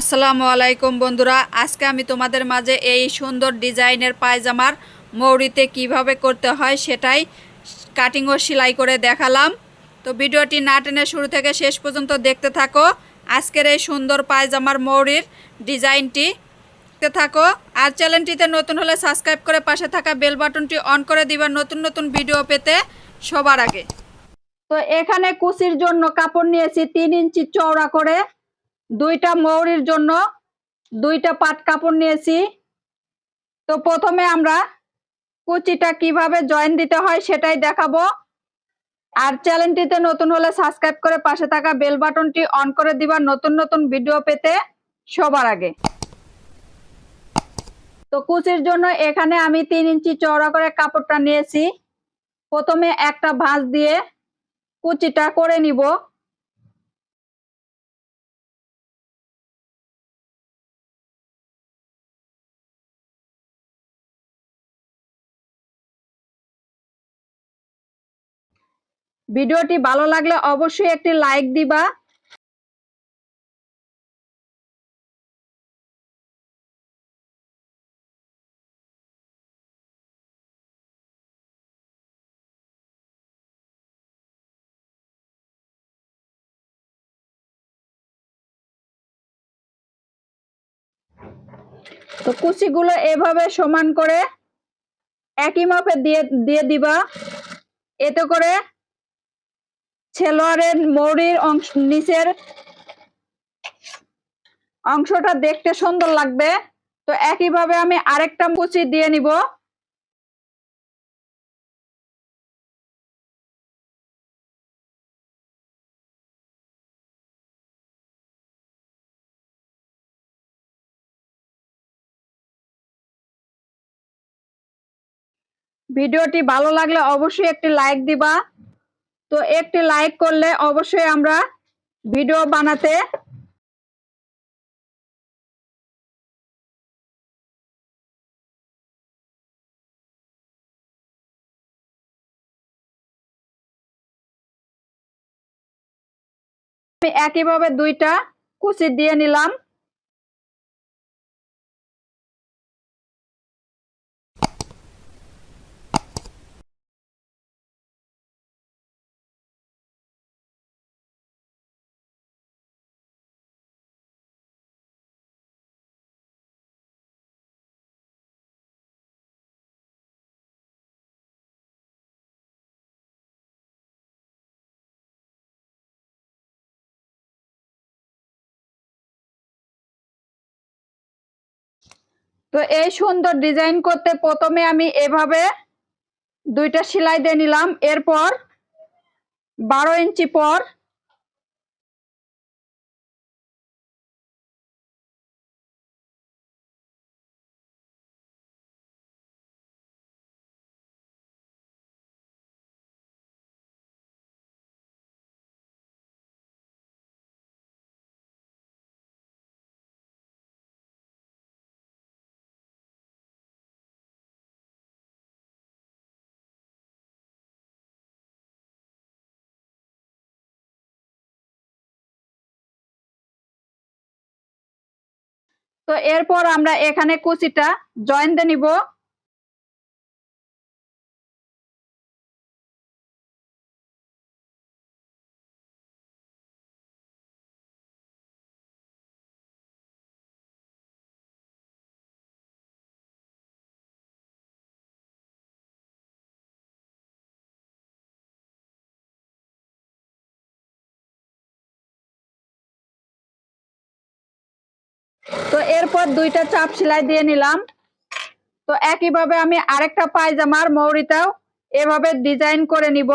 আসসালামু আলাইকুম বন্ধুরা, আজকে আমি তোমাদের মাঝে এই সুন্দর ডিজাইনের পায়জামার মৌরিতে কীভাবে করতে হয় সেটাই কাটিং ও সেলাই করে দেখালাম। তো ভিডিওটি না টেনে শুরু থেকে শেষ পর্যন্ত দেখতে থাকো। আজকের এই সুন্দর পায়জামার মৌরির ডিজাইনটি দেখতে থাকো। আর চ্যানেলটিতে নতুন হলে সাবস্ক্রাইব করে পাশে থাকা বেল বাটনটি অন করে দিবা নতুন নতুন ভিডিও পেতে সবার আগে। তো এখানে কুচির জন্য কাপড় নিয়েছি তিন ইঞ্চি চওড়া করে। দুইটা মৌরির জন্য দুইটা পাট কাপড় নিয়েছি। তো প্রথমে আমরা কুচিটা কীভাবে জয়েন দিতে হয় সেটাই দেখাবো। আর চ্যানেলটিতে নতুন হলে সাবস্ক্রাইব করে পাশে থাকা বেল বাটনটি অন করে দিবা নতুন নতুন ভিডিও পেতে সবার আগে। তো কুচির জন্য এখানে আমি তিন ইঞ্চি চওড়া করে কাপড়টা নিয়েছি। প্রথমে একটা ভাঁজ দিয়ে কুচিটা করে নিব। ভিডিওটি ভালো লাগলে অবশ্যই একটি লাইক দিবা। তো কুচিগুলো এভাবে সমান করে একই মাপে দিয়ে দিয়ে দিবা। এতে করে ছেলোয়ারের মৌরির অংশ, নিচের অংশটা দেখতে সুন্দর লাগবে। তো একইভাবে আমি আরেকটা কুচি দিয়ে নিব। ভিডিওটি ভালো লাগলে অবশ্যই একটি লাইক দিবা। তো একটি লাইক করলে অবশ্যই আমরা ভিডিও বানাতে আমি একইভাবে দুইটা কুচি দিয়ে নিলাম। তো এই সুন্দর ডিজাইন করতে প্রথমে আমি এভাবে দুইটা সেলাই দিয়ে নিলাম। এরপর বারো ইঞ্চি পর তো এরপর আমরা এখানে কুচিটা জয়েন দিয়ে নিব। তো এরপর দুইটা চাপ সেলাই দিয়ে নিলাম। তো একইভাবে আমি আরেকটা পায়জামার মৌরিটাও এভাবে ডিজাইন করে নিব।